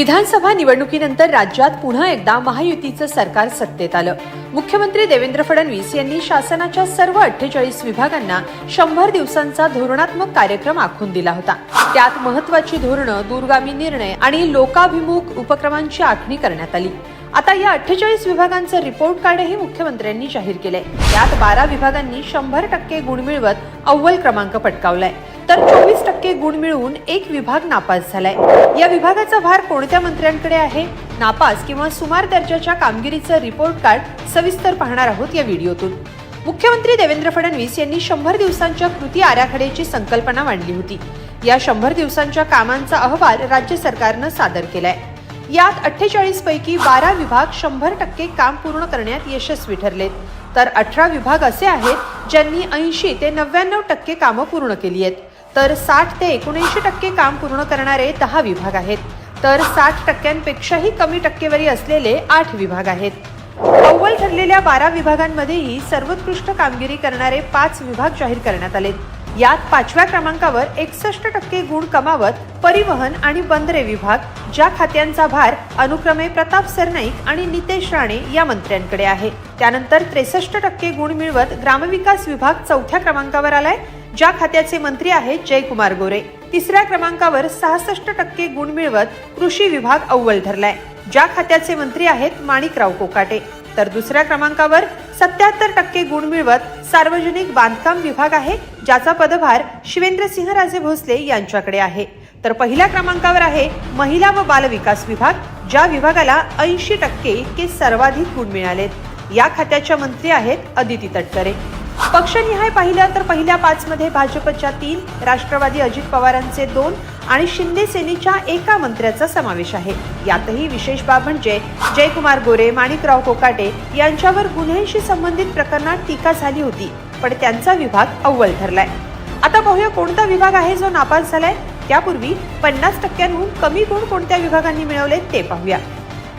विधानसभा निवडणुकीनंतर राज्यात पुन्हा एकदा महायुतीचं सरकार सत्तेत आलं. मुख्यमंत्री देवेंद्र फडणवीस यांनी शासनाच्या सर्व अठ्ठेचाळीस विभागांना शंभर दिवसांचा धोरणात्मक कार्यक्रम आखून दिला होता. त्यात महत्वाची धोरणं दूरगामी निर्णय आणि लोकाभिमुख उपक्रमांची आखणी करण्यात आली. आता या अठ्ठेचाळीस विभागांचं रिपोर्ट कार्डही मुख्यमंत्र्यांनी जाहीर केलंय. त्यात बारा विभागांनी शंभर टक्के गुण मिळवत अव्वल क्रमांक पटकावलाय. तर चोवीस टक्के गुण मिळवून एक विभाग नापास झालाय. या विभागाचा भार कोणत्या मंत्र्यांकडे आहे? नापास किंवा सुमार दर्जाच्या कामगिरीचं रिपोर्ट कार्ड सविस्तर पाहणार आहोत या व्हिडिओतून. मुख्यमंत्री देवेंद्र फडणवीस यांनी शंभर दिवसांच्या कृती आराखड्याची संकल्पना मांडली होती. या शंभर दिवसांच्या कामांचा अहवाल राज्य सरकारनं सादर केलाय. यात अठ्ठेचाळीस पैकी बारा विभाग शंभर टक्के काम पूर्ण करण्यात यशस्वी ठरलेत. तर अठरा विभाग असे आहेत ज्यांनी ऐंशी ते नव्याण्णव टक्के कामं पूर्ण केली आहेत. तर साठ ते एकोणऐंशी टक्के काम पूर्ण करणारे दहा विभाग आहेत. तर साठ टक्क्यांपेक्षाही कमी टक्केवारी असलेले आठ विभाग आहेत. अव्वल ठरलेल्या बारा विभागांमध्येही सर्वोत्कृष्ट कामगिरी करणारे पाच विभाग जाहीर करण्यात आले यात पाचव्या क्रमांकावर एकसष्ट टक्के गुण कमावत परिवहन आणि बंदरे विभाग ज्या खात्यांचा भार अनुक्रमे प्रताप सरनाईक आणि नितेश राणे या मंत्र्यांकडे आहे. त्यानंतर त्रेसष्ट टक्के गुण मिळवत ग्रामविकास विभाग चौथ्या क्रमांकावर आलाय ज्या खात्याचे मंत्री आहेत जयकुमार गोरे. तिसऱ्या क्रमांकावर सहासष्ट टक्के गुण मिळवत कृषी विभाग अव्वल ठरलाय ज्या खात्याचे मंत्री आहेत माणिकराव कोकाटे. तर दुसऱ्या क्रमांकावर सत्याहत्तर टक्के गुण मिळवत सार्वजनिक बांधकाम विभाग आहे ज्याचा पदभार शिवेंद्रसिंह राजे भोसले यांच्याकडे आहे. तर पहिल्या क्रमांकावर आहे महिला व बालविकास विभाग ज्या विभागाला ऐंशी टक्के इतके सर्वाधिक गुण मिळालेत. या खात्याच्या मंत्री आहेत अदिती तटकरे. पक्षनिहाय पाहिलं तर पहिल्या पाचमध्ये भाजपच्या तीन राष्ट्रवादी अजित पवारांचे दोन आणि शिंदे सेनेच्या एका मंत्र्याचा समावेश आहे. यातही विशेष बाब म्हणजे जयकुमार गोरे माणिकराव कोकाटे यांच्यावर गुन्ह्यांशी संबंधित प्रकरणात टीका झाली होती पण त्यांचा विभाग अव्वल ठरलाय. आता पाहूया कोणता विभाग आहे जो नापास झालाय. त्यापूर्वी पन्नास टक्क्यांहून कमी गुण कोणत्या विभागांनी मिळवले ते पाहूया.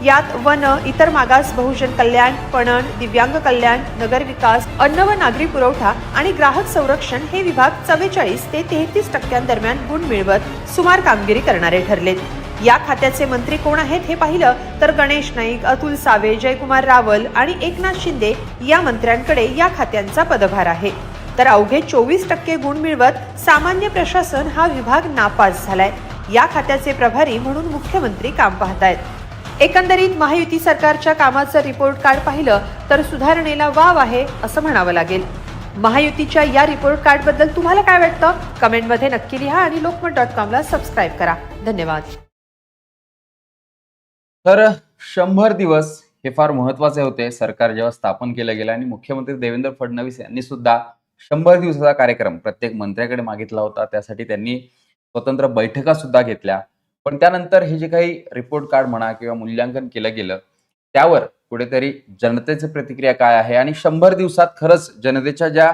यात वन इतर मागास बहुजन कल्याण पणन दिव्यांग कल्याण नगर विकास अन्न व नागरी पुरवठा आणि ग्राहक संरक्षण हे विभाग चव्वेचाळीस ते तेहतीस टक्क्यांदरम्यान गुण मिळवत सुमार कामगिरी करणारे ठरलेत. या खात्याचे मंत्री कोण आहेत हे पाहिलं तर गणेश नाईक अतुल सावे जयकुमार रावल आणि एकनाथ शिंदे या मंत्र्यांकडे या खात्यांचा पदभार आहे. तर अवघे चोवीस टक्के गुण मिळवत सामान्य प्रशासन हा विभाग नापास झालाय. या खात्याचे प्रभारी म्हणून मुख्यमंत्री काम पाहतायत. एकंदरीत महायुती सरकारच्या कामाचं रिपोर्ट कार्ड पाहिलं तर सुधारणेला वाव आहे असं म्हणावं लागेल. महायुतीच्या या रिपोर्ट कार्डबद्दल तुम्हाला काय वाटतं? कमेंटमध्ये नक्की लिहा आणि लोकमत डॉट कॉमला सबस्क्राईब करा. धन्यवाद. तर शंभर दिवस हे फार महत्त्वाचे होते. सरकार जेव्हा स्थापन केलं गेलं आणि मुख्यमंत्री देवेंद्र फडणवीस यांनी सुद्धा शंभर दिवसाचा कार्यक्रम प्रत्येक मंत्र्याकडे मागितला होता. त्यासाठी त्यांनी स्वतंत्र बैठका सुद्धा घेतल्या. पण त्यानंतर हे जे काही रिपोर्ट कार्ड म्हणा किंवा मूल्यांकन केलं गेलं त्यावर कुठेतरी जनतेची प्रतिक्रिया काय आहे? आणि शंभर दिवसात खरंच जनतेच्या ज्या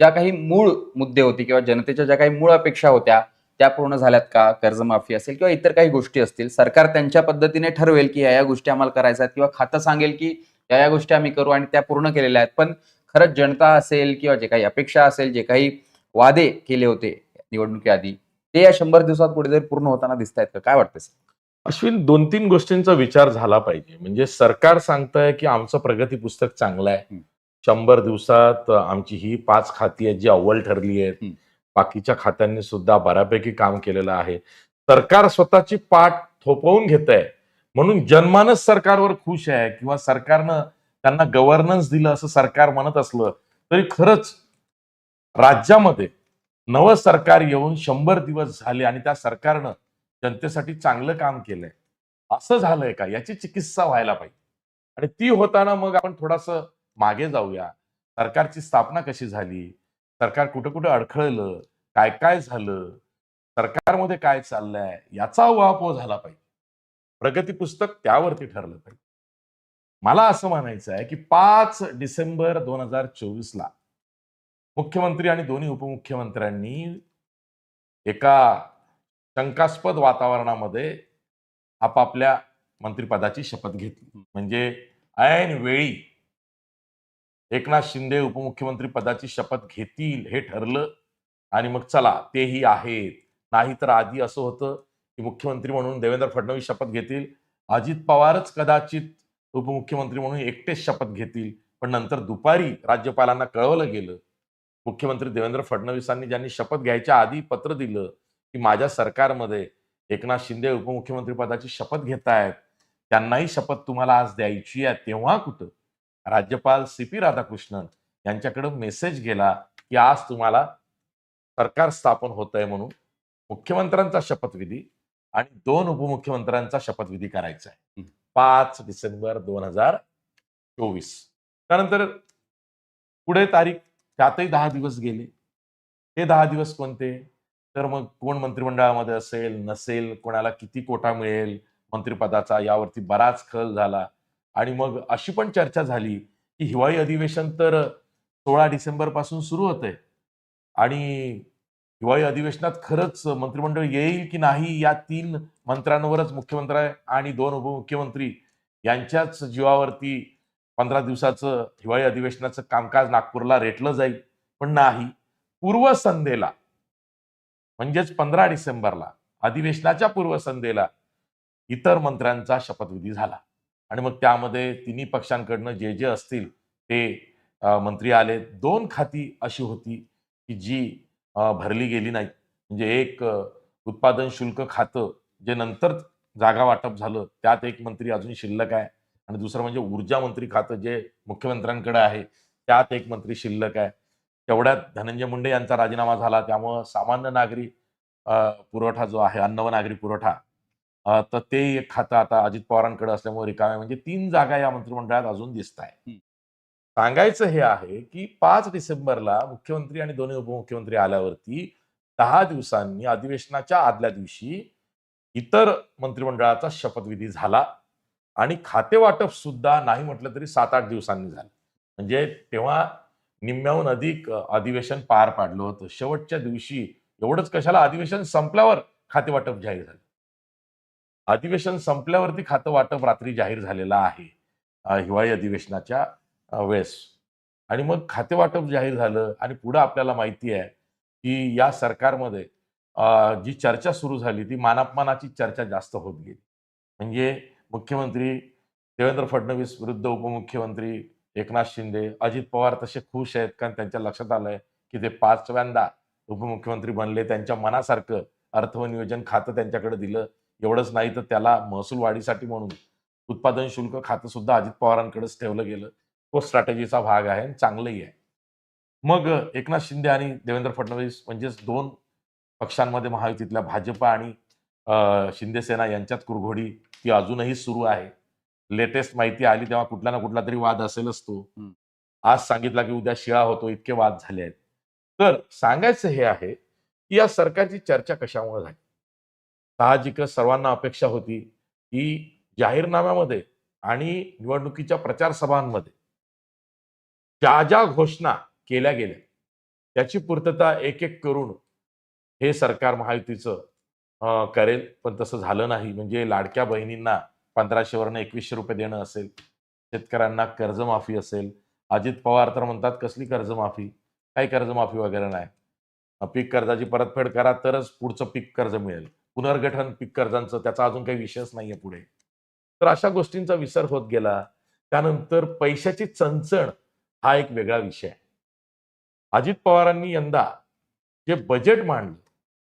ज्या काही मूळ मुद्दे होते किंवा जनतेच्या ज्या काही मूळ अपेक्षा होत्या त्या पूर्ण झाल्यात का? कर्जमाफी असेल किंवा इतर काही गोष्टी असतील सरकार त्यांच्या पद्धतीने ठरवेल की या या गोष्टी आम्हाला करायच्या आहेत किंवा खातं सांगेल की या या गोष्टी आम्ही करू आणि त्या पूर्ण केलेल्या आहेत. पण खरंच जनता असेल किंवा जे काही अपेक्षा असेल जे काही वादे केले होते निवडणुकीआधी ते या शंभर दिवसात कुठेतरी पूर्ण होताना दिसत आहेत का काय वाटतं? अश्विन दोन तीन गोष्टींचा विचार झाला पाहिजे म्हणजे सरकार सांगतंय की आमचं प्रगती पुस्तक चांगलं आहे. शंभर दिवसात आमची ही पाच खाती आहेत जी अव्वल ठरली आहेत. बाकीच्या खात्यांनी सुद्धा बऱ्यापैकी काम केलेलं आहे सरकार स्वतःची पाठ थोपवून घेत आहे म्हणून जनमानस सरकारवर खुश आहे किंवा सरकारनं त्यांना गव्हर्नन्स दिलं असं सरकार म्हणत असलं तरी खरंच राज्यामध्ये नवं सरकार येऊन शंभर दिवस झाले आणि त्या सरकारनं जनतेसाठी चांगलं काम केलंय. असं झालंय का? याची चिकित्सा व्हायला पाहिजे. आणि ती होताना मग आपण थोडस मागे जाऊया. सरकारची स्थापना कशी झाली? सरकार कुठं कुठं अडखळलं? काय काय झालं? सरकारमध्ये काय चाललंय? याचा उहापोह झाला पाहिजे. प्रगती पुस्तक त्यावरती ठरलं पाहिजे. मला असं म्हणायचं आहे की पाच डिसेंबर दोन हजार चोवीस ला मुख्यमंत्री आणि दोन्ही उपमुख्यमंत्र्यांनी एका शंकास्पद वातावरणामध्ये आपापल्या मंत्रिपदाची शपथ घेतली. म्हणजे ऐन वेळी एकनाथ शिंदे उपमुख्यमंत्री पदाची शपथ घेतील हे ठरलं आणि मग चला तेही आहेत. नाही तर आधी असं होतं की मुख्यमंत्री म्हणून देवेंद्र फडणवीस शपथ घेतील. अजित पवारच कदाचित उपमुख्यमंत्री म्हणून एकटेच शपथ घेतील. पण नंतर दुपारी राज्यपालांना कळवलं गेलं मुख्यमंत्री देवेंद्र फडणवीसांनी ज्यांनी शपथ घ्यायच्या आधी पत्र दिलं की माझ्या सरकारमध्ये एकनाथ शिंदे उपमुख्यमंत्री पदाची शपथ घेत आहेत त्यांनाही शपथ तुम्हाला आज द्यायची आहे. तेव्हा कुठं? राज्यपाल सी पी राधाकृष्णन यांच्याकडे मेसेज गेला की आज तुम्हाला सरकार स्थापन होत आहे म्हणून मुख्यमंत्र्यांचा शपथविधी आणि दोन उपमुख्यमंत्र्यांचा शपथविधी करायचा आहे. पाच डिसेंबर दोन हजार चोवीस. त्यानंतर पुढे तारीख त्यातही दहा दिवस गेले. ते दहा दिवस कोणते? तर मग कोण मंत्रिमंडळामध्ये असेल नसेल कोणाला किती कोटा मिळेल मंत्रिपदाचा यावरती बराच खल झाला. आणि मग अशी पण चर्चा झाली की हिवाळी अधिवेशन तर सोळा डिसेंबरपासून सुरू होतंय. आणि हिवाळी अधिवेशनात खरंच मंत्रिमंडळ येईल की नाही या तीन मंत्र्यांवरच मुख्यमंत्री आणि दोन उपमुख्यमंत्री यांच्याच जीवावरती पंधरा दिवसाचं हिवाळी अधिवेशनाचं कामकाज नागपूरला रेटलं जाईल पण नाही. पूर्वसंध्येला म्हणजेच पंधरा डिसेंबरला अधिवेशनाच्या पूर्वसंध्येला इतर मंत्र्यांचा शपथविधी झाला. आणि मग त्यामध्ये तिन्ही पक्षांकडनं जे जे असतील ते मंत्री आले. दोन खाती अशी होती की जी भरली गेली नाही म्हणजे एक उत्पादन शुल्क खातं जे नंतर जागा वाटप झालं त्यात एक मंत्री अजून शिल्लक आहे. आणि दुसरं म्हणजे ऊर्जा मंत्री खातं जे मुख्यमंत्र्यांकडे आहे त्यात एक मंत्री शिल्लक आहे. तेवढ्यात धनंजय मुंडे यांचा राजीनामा झाला त्यामुळं सामान्य नागरी पुरवठा जो आहे अन्न व नागरी पुरवठा तर ते एक खातं आता अजित पवारांकडे असल्यामुळे रिकामे म्हणजे तीन जागा या मंत्रिमंडळात अजून दिसत आहे. सांगायचं हे आहे की पाच डिसेंबरला मुख्यमंत्री आणि दोन्ही उपमुख्यमंत्री आल्यावरती दहा दिवसांनी अधिवेशनाच्या आदल्या दिवशी इतर मंत्रिमंडळाचा शपथविधी झाला. आणि खाते वाटप सुद्धा नाही म्हटलं तरी सात आठ दिवसांनी झालं. म्हणजे तेव्हा निम्म्याहून अधिक अधिवेशन पार पाडलं होतं. शेवटच्या दिवशी एवढंच कशाला? अधिवेशन संपल्यावर खाते वाटप जाहीर झालं. अधिवेशन संपल्यावरती खातं वाटप रात्री जाहीर झालेलं आहे हिवाळी अधिवेशनाच्या वेळेस. आणि मग खाते वाटप जाहीर झालं आणि पुढं आपल्याला माहिती आहे की या सरकारमध्ये जी चर्चा सुरू झाली ती मानापमानाची चर्चा जास्त होत गेली. म्हणजे मुख्यमंत्री देवेंद्र फडणवीस विरुद्ध उपमुख्यमंत्री एकनाथ शिंदे अजित पवार तसे खुश आहेत कारण त्यांच्या लक्षात आलंय की ते पाचव्यांदा उपमुख्यमंत्री बनले. त्यांच्या मनासारखं अर्थ व नियोजन खातं त्यांच्याकडे दिलं. एवढंच नाही तर त्याला महसूल वाढीसाठी म्हणून उत्पादन शुल्क खातं सुद्धा अजित पवारांकडेच ठेवलं गेलं. तो स्ट्रॅटेजीचा भाग आहे आणि चांगलंही आहे. मग एकनाथ शिंदे आणि देवेंद्र फडणवीस म्हणजेच दोन पक्षांमध्ये महायुतीतल्या भाजप आणि अ, शिंदे सेना यांच्यात कुरघोडी ती अजूनही सुरू आहे. लेटेस्ट माहिती आली तेव्हा कुठला ना कुठला तरी वाद असेलच तो. आज सांगितला की उद्या शिळा होतो इतके वाद झाले आहेत. तर सांगायचं हे आहे की या सरकारची चर्चा कशामुळे झाली? साहजिकच सर्वांना अपेक्षा होती की जाहीरनाम्यामध्ये आणि निवडणुकीच्या प्रचार सभांमध्ये ज्या ज्या घोषणा केल्या गेल्या त्याची पूर्तता एक एक करून हे सरकार महायुतीचं करेल पण तसं झालं नाही. म्हणजे लाडक्या बहिणींना पंधराशेवरनं एकवीसशे रुपये देणं असेल शेतकऱ्यांना कर्जमाफी असेल अजित पवार तर म्हणतात कसली कर्जमाफी? काही कर्जमाफी वगैरे नाही. पीक कर्जाची परतफेड करा तरच पुढचं पीक कर्ज मिळेल. पुनर्गठन पीक कर्जांचं त्याचा अजून काही विषयच नाहीये पुढे. तर अशा गोष्टींचा विसर होत गेला. त्यानंतर पैशाची चणचण हा एक वेगळा विषय. आहे अजित पवारांनी यंदा जे बजेट मांडलं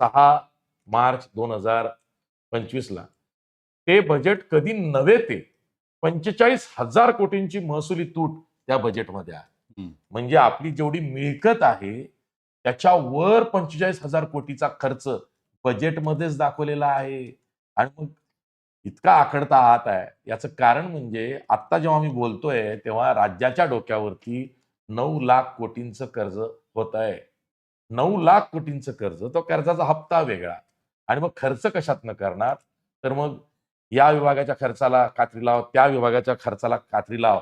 सहा मार्च दोन हजार पंचवीसला. ते बजेट कधी नव्हे ते पंचेचाळीस हजार कोटींची महसुली तूट त्या बजेटमध्ये आहे. म्हणजे आपली जेवढी मिळकत आहे त्याच्या वर पंचेचाळीस हजार कोटीचा खर्च बजेटमध्येच दाखवलेला आहे. आणि मग इतका आखडता हात आहे. याचं कारण म्हणजे आत्ता जेव्हा मी बोलतोय तेव्हा राज्याच्या डोक्यावरती नऊ लाख कोटींचं कर्ज होत आहे नऊ लाख कोटींचं कर्ज तो कर्जाचा हप्ता वेगळा. आणि मग खर्च कशातनं करणार? तर मग या विभागाच्या खर्चाला कात्री लाव त्या विभागाच्या खर्चाला कात्री लाव.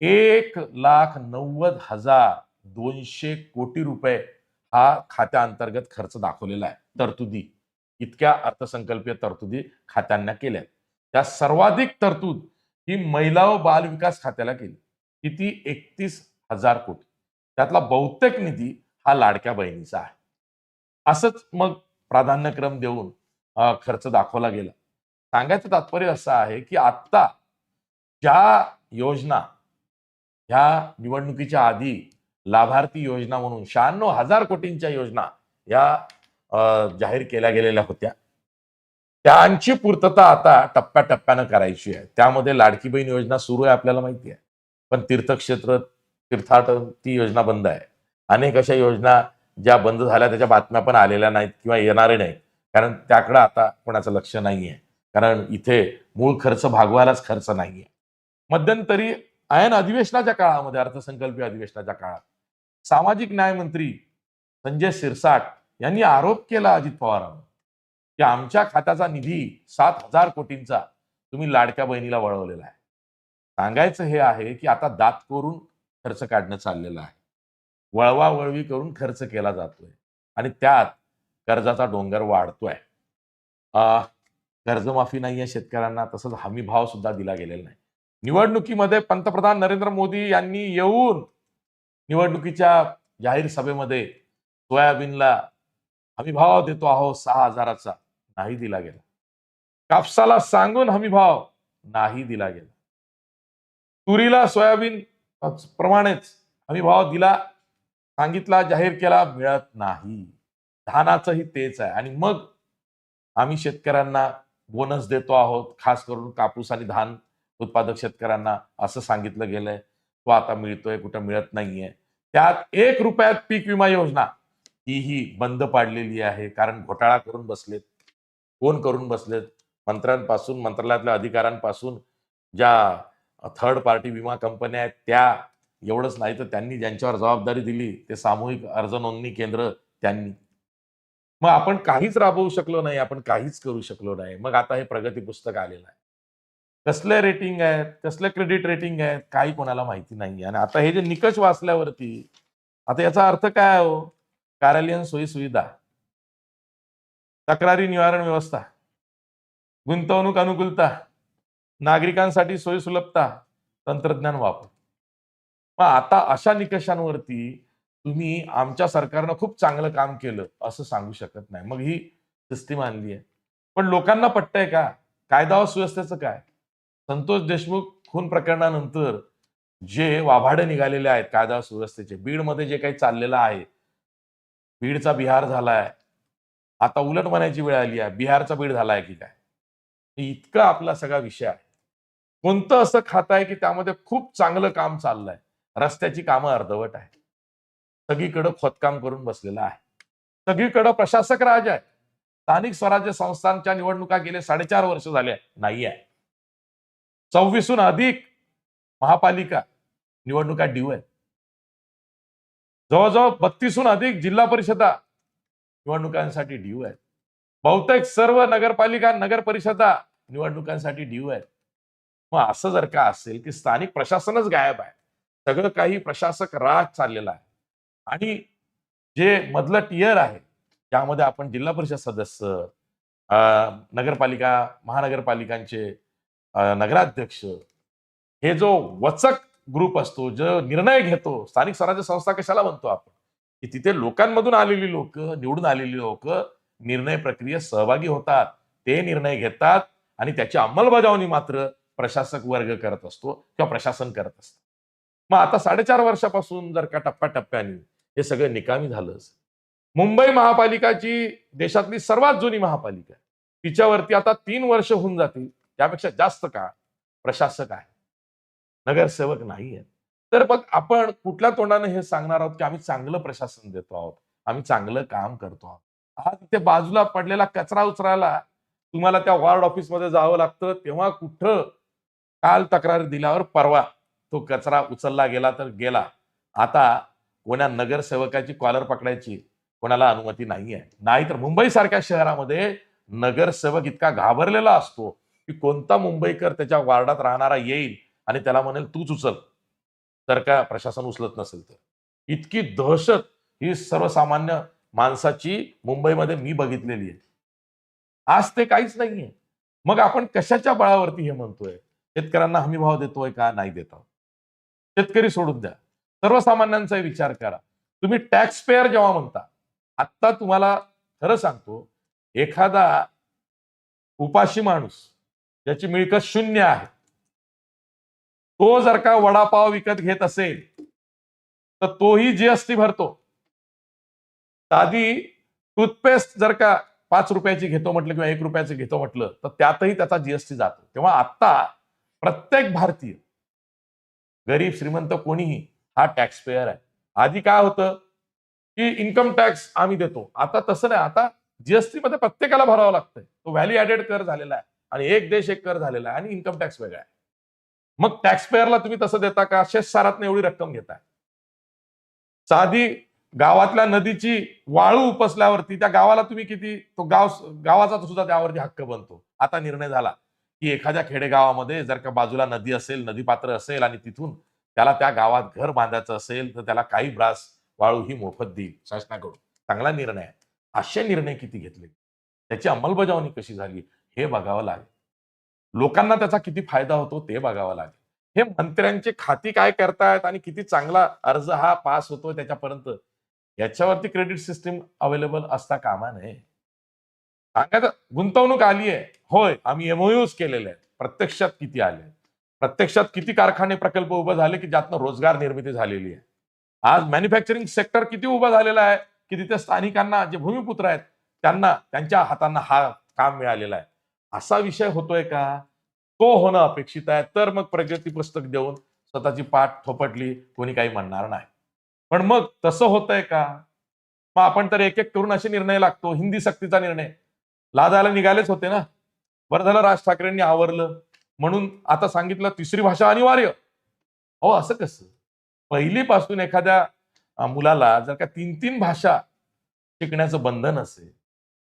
एक लाख नव्वद हजार दोनशे कोटी रुपये हा खात्याअंतर्गत खर्च दाखवलेला आहे. तरतुदी. इतक्या अर्थसंकल्पीय तरतुदी खात्यांना केल्या त्या सर्वाधिक तरतूद ही महिला व बाल विकास खात्याला केली. किती? एकतीस हजार कोटी. त्यातला बहुतेक निधी हा लाडक्या बहिणीचा आहे. असंच मग प्राधान्यक्रम देऊन खर्च दाखवला गेला. सांगायचं तात्पर्य असं आहे की आत्ता ज्या योजना ह्या निवडणुकीच्या आधी लाभार्थी योजना म्हणून शहाण्णव हजार कोटींच्या योजना या जाहीर केल्या गेलेल्या होत्या. त्यांची पूर्तता आता टप्प्याटप्प्यानं करायची आहे. त्यामध्ये लाडकी बहीण योजना सुरू आहे आपल्याला माहिती आहे. पण तीर्थक्षेत्र तीर्थाटन ती योजना बंद आहे. अनेक अशा योजना ज्या बंद झाल्या त्याच्या बातम्या पण आलेल्या नाहीत किंवा येणारे नाही कारण त्याकडं आता कोणाचं लक्ष नाही आहे कारण इथे मूळ खर्च भागवायलाच खर्च नाही आहे मध्यंतरी आयन अधिवेशनाच्या काळामध्ये अर्थसंकल्पीय अधिवेशनाच्या काळात सामाजिक न्याय मंत्री संजय शिरसाट यांनी आरोप केला अजित पवारांवर की आमच्या खात्याचा निधी सात हजार कोटींचा तुम्ही लाडक्या बहिणीला वळवलेला आहे. सांगायचं हे आहे की आता दात कोरून खर्च काढणं चाललेलं आहे. वळवा वळवी करून खर्च केला जातोय. आणि त्यात कर्जाचा डोंगर वाढतोय. अं, कर्जमाफी नाही आहे शेतकऱ्यांना तसंच हमी भाव सुद्धा दिला गेलेला नाही. निवडणुकीमध्ये पंतप्रधान नरेंद्र मोदी यांनी येऊन निवडणुकीच्या जाहीर सभेमध्ये सोयाबीनला हमी भाव देतो आहोत सहा हजाराचा नाही दिला गेला. कापसाला सांगून हमी भाव नाही दिला गेला. तुरीला सोयाबीन प्रमाणेच हमी भाव दिला सांगितला जाहीर केला मिळत नाही. धानाचंही तेच आहे. आणि मग आम्ही शेतकऱ्यांना बोनस देतो आहोत खास करून कापूस आणि धान उत्पादक शेतकऱ्यांना असं सांगितलं गेलंय. तो आता मिळतोय कुठं मिळत नाहीये. त्यात एक रुपयात पीक विमा योजना तीही बंद पाडलेली आहे. कारण घोटाळा करून बसलेत. कोण करून बसलेत. मंत्र्यांपासून मंत्रालयातल्या अधिकाऱ्यांपासून ज्या थर्ड पार्टी विमा कंपन्या आहेत त्या एवढंच नाही तर त्यांनी ज्यांच्यावर जबाबदारी दिली ते सामूहिक अर्ज नोंदणी केंद्र त्यांनी. मग आपण काहीच राबवू शकलो नाही आपण काहीच करू शकलो नाही. मग आता हे प्रगती पुस्तक आलेलं आहे. कसले रेटिंग आहेत कसले क्रेडिट रेटिंग आहेत काही कोणाला माहिती नाही आणि आता हे जे निकष वाचल्यावरती आता याचा अर्थ काय हो? कार्यालयीन सोयी सुविधा तक्रारी निवारण व्यवस्था. गुंतवणूक अनुकूलता. नागरिकांसाठी सोयी सुलभता तंत्रज्ञान वापर. मग आता अशा निकषांवरती तुम्ही आमच्या सरकारनं खूप चांगलं काम केलं असं सांगू शकत नाही. मग ही सिस्टीम आणली आहे. पण लोकांना पटतंय का? कायदा व सुव्यवस्थेचं काय? संतोष देशमुख खून प्रकरणानंतर जे वाभाडे निघालेले आहेत कायदा व सुव्यवस्थेचे बीडमध्ये जे काही चाललेलं आहे बीडचा बिहार झालाय. आता उलट म्हणायची वेळ आली आहे बिहारचा बीड झालाय की काय? इतका आपला सगळा विषय आहे. कोणतं असं खातं आहे की त्यामध्ये खूप चांगलं काम चाललंय? रस्त्याची कामं अर्धवट आहे सगळीकडं खोदकाम करून बसलेलं आहे. सगळीकडं प्रशासक राज आहे स्थानिक स्वराज्य संस्थांच्या निवडणुका गेले साडेचार वर्ष झाले नाही आहे सव्वीसहून अधिक महापालिका निवडणुका ड्यू आहेत. जवळजवळ बत्तीसहून अधिक जिल्हा परिषदा निवडणुकांसाठी ड्यू आहेत. बहुतेक सर्व नगरपालिका नगर परिषदा निवडणुकांसाठी ड्यू आहेत. मग असं जर का असेल की स्थानिक प्रशासनच गायब आहे. सगळं काही प्रशासक राग चाललेला आहे. आणि जे मधलं टियर आहे त्यामध्ये आपण जिल्हा परिषद सदस्य नगरपालिका महानगरपालिकांचे नगराध्यक्ष हे जो वचक ग्रुप असतो जो निर्णय घेतो स्थानिक स्वराज्य संस्था कशाला म्हणतो आपण? की तिथे लोकांमधून आलेली लोक निवडून आलेली लोक निर्णय प्रक्रियेत सहभागी होतात. ते निर्णय घेतात आणि त्याची अंमलबजावणी मात्र प्रशासक वर्ग करत असतो किंवा प्रशासन करत असतं. मग आता साडेचार वर्षापासून जर का टप्प्याटप्प्याने हे सगळं निकामी झालं मुंबई महापालिकाची देशातली सर्वात जुनी महापालिका तिच्यावरती आता तीन वर्ष होऊन जातील त्यापेक्षा जास्त काळ प्रशासक आहे. नगरसेवक नाही आहेत. तर मग आपण कुठल्या तोंडाने हे सांगणार आहोत की आम्ही चांगलं प्रशासन देतो आहोत आम्ही चांगलं काम करतो आहोत? आज तिथे बाजूला पडलेला कचरा उचरायला तुम्हाला त्या वॉर्ड ऑफिसमध्ये जावं लागतं तेव्हा कुठं काल तक्रार दिल्यावर परवा. तो कचरा उचलला गेला तर गेला. आता कोणा नगरसेवकाची कॉलर पकडायची कोणाला अनुमती नाही आहे नाहीतर मुंबईसारख्या शहरामध्ये नगरसेवक इतका घाबरलेला असतो की कोणता मुंबईकर त्याच्या वार्डात राहणारा येईल आणि त्याला म्हणेल तूच उचल. तर का प्रशासन उचलत नसेल तर. इतकी दहशत ही सर्वसामान्य माणसाची मुंबईमध्ये मी बघितलेली आहे. आज ते काहीच नाहीये. मग आपण कशाच्या बळावरती हे म्हणतोय? शेतकऱ्यांना हमी भाव देतोय का? नाही देत आहोत. शेतकरी सोडून द्या. सर्वसामान्यांचा विचार करा. तुम्ही टॅक्स पेअर जेव्हा म्हणता आत्ता तुम्हाला खरं सांगतो एखादा उपाशी माणूस ज्याची मिळकत शून्य आहे तो जर का वडापाव विकत घेत असेल तर तोही जीएसटी भरतो. साधी टूथपेस्ट जर का पाच रुपयाची घेतो म्हटलं किंवा एक रुपयाची घेतो म्हटलं तर त्यातही त्याचा जीएसटी जातो. तेव्हा आता प्रत्येक भारतीय गरीब श्रीमंत कोणीही हा टॅक्स पेअर आहे. आधी काय होतं की इन्कम टॅक्स आम्ही देतो. आता तसं नाही. आता जीएसटी मध्ये प्रत्येकाला भरावं लागतंय. तो व्हॅल्यू ऍडेड कर झालेला आहे. आणि एक देश एक कर झालेला आहे. आणि इन्कम टॅक्स वेगळा आहे. मग टॅक्स पेयरला तुम्ही तसं देता का? शेष सारातनं एवढी रक्कम घेताय साधी गावातल्या नदीची वाळू उपसल्यावरती त्या गावाला तुम्ही किती? तो गाव गावाचा सुद्धा त्यावरती हक्क बनतो. आता निर्णय झाला. की एखाद्या खेडेगावामध्ये जर का बाजूला नदी असेल नदीपात्र असेल आणि तिथून त्याला त्या गावात घर बांधायचं असेल तर त्याला काही ब्रास वाळू ही मोफत देईल. शासनाकडून. चांगला निर्णय. आहे असे निर्णय किती घेतले? त्याची अंमलबजावणी कशी झाली? हे बघावं लागेल. लोकांना त्याचा किती फायदा होतो ते बघावं लागेल. हे मंत्र्यांचे खाती काय करतायत आणि किती चांगला अर्ज हा पास होतो त्याच्यापर्यंत? याच्यावरती क्रेडिट सिस्टीम अवेलेबल असता कामा नये. सांगायचं गुंतवणूक आली आहे. होय आम्ही एमओयूज केलेले आहेत. प्रत्यक्षात किती आले? प्रत्यक्षात किती कारखाने प्रकल्प उभे झाले की ज्यातनं रोजगार निर्मिती झालेली आहे? आज मॅन्युफॅक्चरिंग सेक्टर किती उभं झालेला आहे? की तिथे स्थानिकांना जे भूमिपुत्र आहेत त्यांना त्यांच्या हातांना हा काम मिळालेला आहे. असा विषय होतोय का? तो होणं अपेक्षित आहे. तर मग प्रगती पुस्तक देऊन स्वतःची पाठ थोपटली कोणी काही म्हणणार नाही. पण मग तसं होतंय का? मग आपण तर एक एक करून असे निर्णय लागतो. हिंदी सक्तीचा निर्णय. लादायला निघालेच होते ना. बरं झालं राज ठाकरेंनी आवरलं. म्हणून आता सांगितलं तिसरी भाषा अनिवार्य. हो असं कसं? पहिलीपासून एखाद्या मुलाला जर का तीन तीन भाषा शिकण्याचं बंधन असेल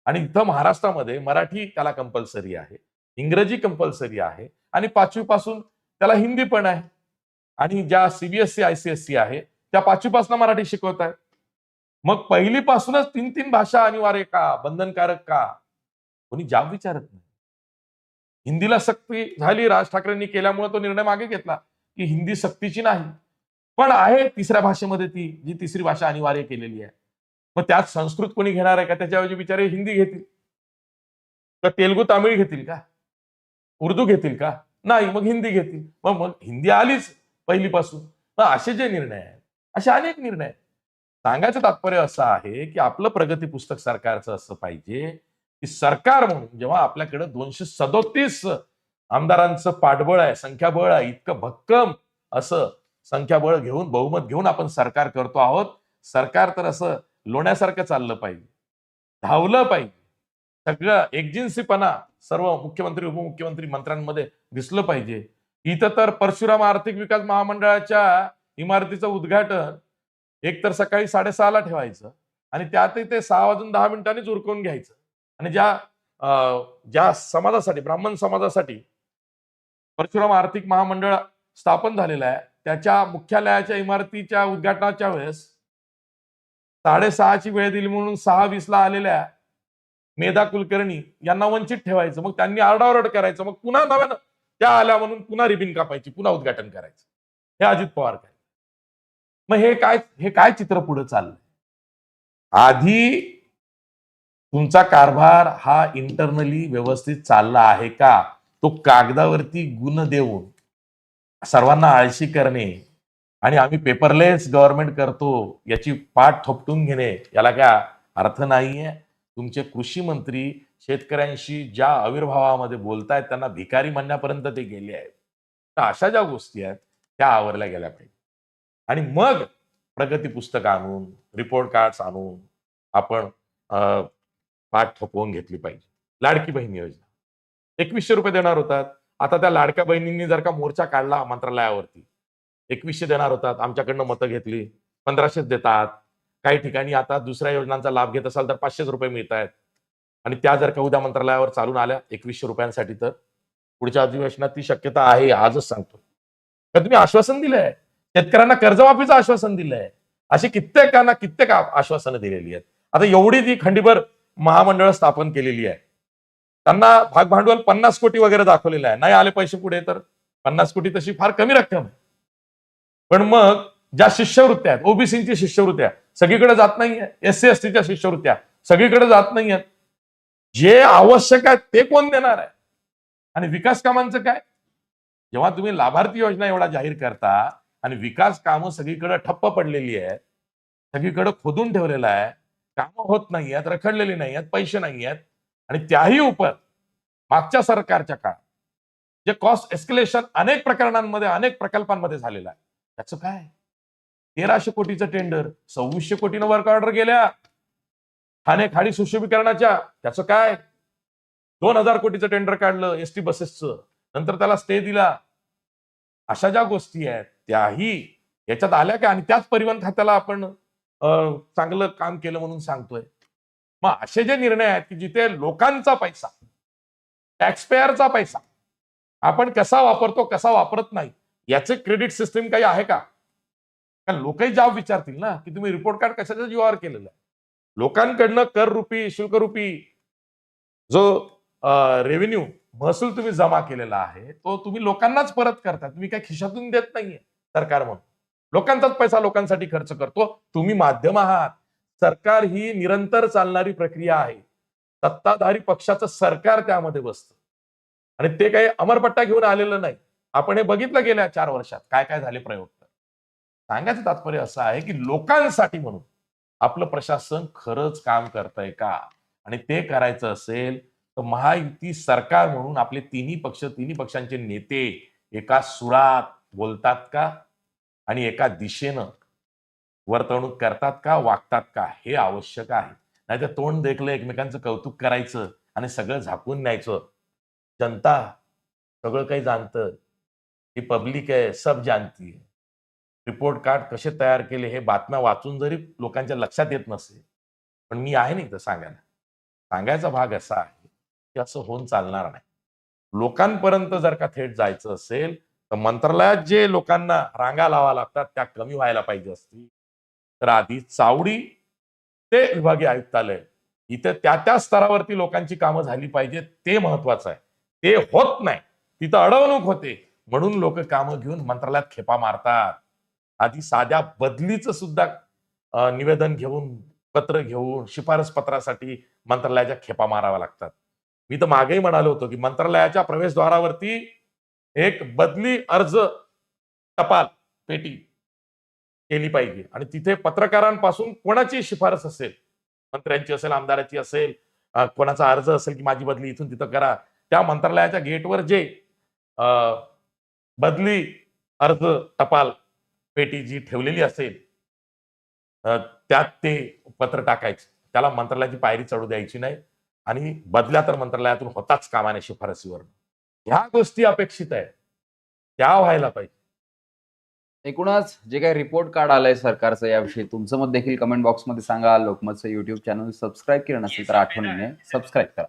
आणि इथं महाराष्ट्रामध्ये मराठी त्याला कंपल्सरी आहे इंग्रजी कंपल्सरी आहे आणि पाचवीपासून त्याला हिंदी पण आहे आणि ज्या सीबीएसई आयसीएससी आहे त्या पाचवीपासून मराठी शिकवत आहे. मग पहिलीपासूनच तीन तीन भाषा अनिवार्य का? बंधनकारक का? कोणी जाब विचारत नाही. हिंदीला सक्ती झाली राज ठाकरेंनी केल्यामुळे तो निर्णय मागे घेतला की हिंदी सक्तीची नाही. पण आहे तिसऱ्या भाषेमध्ये ती जी तिसरी भाषा अनिवार्य केलेली आहे. मग त्यात संस्कृत कोणी घेणार आहे का? त्याच्याऐवजी बिचारे हिंदी घेतील. तर तेलगू तामिळ घेतील का? उर्दू घेतील का? नाही मग हिंदी घेतील. मग मग हिंदी आलीच पहिलीपासून. मग असे जे निर्णय आहेत असे अनेक निर्णय आहेत. सांगायचं तात्पर्य असं आहे की आपलं प्रगती पुस्तक सरकारचं असं पाहिजे. की सरकार म्हणून जेव्हा आपल्याकडे दोनशे सदोतीस आमदारांचं पाठबळ आहे संख्याबळ आहे इतकं भक्कम असं संख्याबळ घेऊन बहुमत घेऊन आपण सरकार करतो आहोत सरकार तर असं लोण्यासारखं चाललं पाहिजे धावलं पाहिजे. सगळं एकजिन्सीपणा सर्व मुख्यमंत्री उपमुख्यमंत्री मंत्र्यांमध्ये दिसलं पाहिजे. इथं तर परशुराम आर्थिक विकास महामंडळाच्या इमारतीचं उद्घाटन एक तर सकाळी साडेसहाला ठेवायचं आणि त्यातही ते सहा वाजून दहा मिनिटांनीच उरकून घ्यायचं. आणि ज्या अं, ज्या समाजासाठी ब्राह्मण समाजासाठी परशुराम आर्थिक महामंडळ स्थापन झालेलं आहे त्याच्या मुख्यालयाच्या इमारतीच्या उद्घाटनाच्या वेळेस साडेसहाची वेळ दिली म्हणून सहा वीसला आलेल्या मेधा कुलकर्णी यांना वंचित ठेवायचं मग त्यांनी आरडाओरड करायचं मग पुन्हा नव्यानं त्या आल्या म्हणून पुन्हा रिबिन कापायची पुन्हा उद्घाटन करायचं. हे अजित पवार काय मग हे काय हे काय चित्र पुढे चाललंय? आधी तुमचा कारभार हा इंटरनली व्यवस्थित चालला आहे का? तो कागदावरती गुण देऊन सर्वांना आळशी करणे आणि आम्ही पेपरलेस गव्हर्नमेंट करतो याची पाठ थोपटून घेणे याला काय अर्थ नाहीये. तुमचे कृषी मंत्री शेतकऱ्यांशी ज्या आविर्भावामध्ये बोलतायत त्यांना भिकारी म्हणण्यापर्यंत ते गेले आहेत. तर अशा ज्या गोष्टी आहेत त्या आवरल्या गेल्या पाहिजे. आणि मग प्रगती पुस्तक आणून रिपोर्ट कार्ड्स आणून आपण अं, पाठ थोपवून घेतली पाहिजे. लाडकी बहीण योजना. एकवीसशे रुपये देणार होतात. आता त्या लाडक्या बहिणींनी जर का मोर्चा काढला मंत्रालयावरती एकवीसशे देणार होतात. आमच्याकडनं मतं घेतली. पंधराशेच देतात. काही ठिकाणी आता दुसऱ्या योजनांचा लाभ घेत असाल तर पाचशेच रुपये मिळत आहेत आणि त्या जर का उद्या मंत्रालयावर चालून आल्या एकवीसशे रुपयांसाठी तर. पुढच्या अधिवेशनात ती शक्यता आहे आजच सांगतो. तर तुम्ही आश्वासन दिलंय? शेतकऱ्यांना कर्जमाफीचं आश्वासन दिलंय. अशी कित्येकांना कित्येक आश्वासनं दिलेली आहेत. आता एवढी ती खंडीभर महामंडळ स्थापन केलेली आहे. त्यांना भाग भांडवल पन्नास कोटी वगैरे दाखवलेलं आहे. नाही आले पैसे पुढे तर पन्नास कोटी तशी फार कमी रक्कम आहे. पण मग ज्या शिष्यवृत्त्या आहेत ओबीसीची शिष्यवृत्त्या सगळीकडे जात नाहीये. एस सी एस टीच्या शिष्यवृत्त्या सगळीकडे जात नाहीयेत जे आवश्यक आहे ते कोण देणार आहे? आणि विकास कामांचं काय? जेव्हा तुम्ही लाभार्थी योजना एवढा जाहीर करता आणि विकास कामं सगळीकडे ठप्प पडलेली आहेत सगळीकडे खोदून ठेवलेलं आहे कामं होत नाही आहेत रखडलेली नाही आहेत पैसे नाही आहेत आणि त्याही उपर मागच्या सरकारच्या काळात जे कॉस्ट एस्केलेशन अनेक प्रकरणांमध्ये अनेक प्रकल्पांमध्ये झालेलं आहे. त्याचं काय? तेराशे कोटीचं टेंडर सव्वीसशे कोटीनं वर्क ऑर्डर गेल्या. ठाणे खाडी सुशोभीकरणाच्या त्याचं काय? दोन हजार कोटीचं टेंडर काढलं एस टी बसेसचं नंतर त्याला स्टे दिला. अशा ज्या गोष्टी आहेत त्याही याच्यात आल्या का आणि त्याच परिवहन खात्याला आपण चांगलं काम केलं म्हणून सांगतोय. मग असे जे निर्णय आहेत की जिथे लोकांचा पैसा टॅक्सपेअरचा पैसा आपण कसा वापरतो कसा वापरत नाही याचे क्रेडिट सिस्टीम काही आहे का? कारण लोकही जाब विचारतील ना की तुम्ही रिपोर्ट कार्ड कशाच्या जीवावर केलेलं आहे? लोकांकडनं कर रुपी शुल्क रुपी जो रेव्हेन्यू महसूल तुम्ही जमा केलेला आहे तो तुम्ही लोकांनाच परत करता तुम्ही काही खिशातून देत नाहीये सरकार म्हणून. लोकांचाच पैसा लोकांसाठी खर्च करतो. तुम्ही माध्यम आहात. सरकार ही निरंतर चालणारी प्रक्रिया आहे. सत्ताधारी पक्षाचं सरकार त्यामध्ये बसतं. आणि ते काही अमरपट्टा घेऊन आलेलं नाही. आपण हे बघितलं गेल्या चार वर्षात. काय काय झाले प्रयोग? तर सांगायचं तात्पर्य असं आहे की लोकांसाठी म्हणून आपलं प्रशासन खरंच काम करतंय का? आणि ते करायचं असेल तर महायुती सरकार म्हणून आपले तिन्ही पक्ष तिन्ही पक्षांचे नेते एका सुरात बोलतात का? आणि एका दिशेनं वर्तवणूक करतात का वागतात का हे आवश्यक आहे. नाहीतर तोंड देखलं एकमेकांचं कौतुक करायचं आणि सगळं झाकून न्यायचं. जनता सगळं काही जाणतं. ही पब्लिक आहे सब जानती आहे. रिपोर्ट कार्ड कसे तयार केले हे बातम्या वाचून जरी लोकांच्या लक्षात येत नसेल पण मी आहे नाही तर सांगायला. सांगायचा भाग असा आहे की असं होऊन चालणार नाही. लोकांपर्यंत जर का थेट जायचं असेल तर मंत्रालयात जे लोकांना रांगा लावा लागतात त्या कमी व्हायला पाहिजे असतील. तर आधी चावडी ते विभागीय आयुक्तालय इथे त्या त्या स्तरावरती लोकांची कामं झाली पाहिजे ते महत्वाचं आहे. ते होत नाही. तिथं अडवणूक होते. म्हणून लोक कामं घेऊन मंत्रालयात खेपा मारतात. आधी साध्या बदलीचं सुद्धा निवेदन घेऊन पत्र घेऊन शिफारस पत्रासाठी मंत्रालयाच्या खेपा माराव्या लागतात. मी तर मागेही म्हणालो होतो की मंत्रालयाच्या प्रवेशद्वारावरती एक बदली अर्ज टपाल पेटी केली पाहिजे. आणि तिथे पत्रकारांपासून कोणाची शिफारस असेल? मंत्र्यांची असेल आमदाराची असेल कोणाचा अर्ज असेल की माझी बदली इथून तिथं करा. त्या मंत्रालयाच्या गेटवर जे बदली अर्ज टपाल पेटी जी ठेवलेली असेल त्यात ते पत्र टाकायचं. त्याला मंत्रालयाची पायरी चढू द्यायची नाही. आणि बदल्या तर मंत्रालयातून होताच कामाने शिफारसीवर ह्या गोष्टी अपेक्षित आहेत. त्या व्हायला पाहिजे. एकूणच जे काही रिपोर्ट कार्ड आलंय सरकारचं याविषयी तुमचं मत देखील कमेंट बॉक्समध्ये सांगा. लोकमतचं युट्यूब चॅनल सबस्क्राईब केलं नसेल तर आठवणीने सबस्क्राईब करा.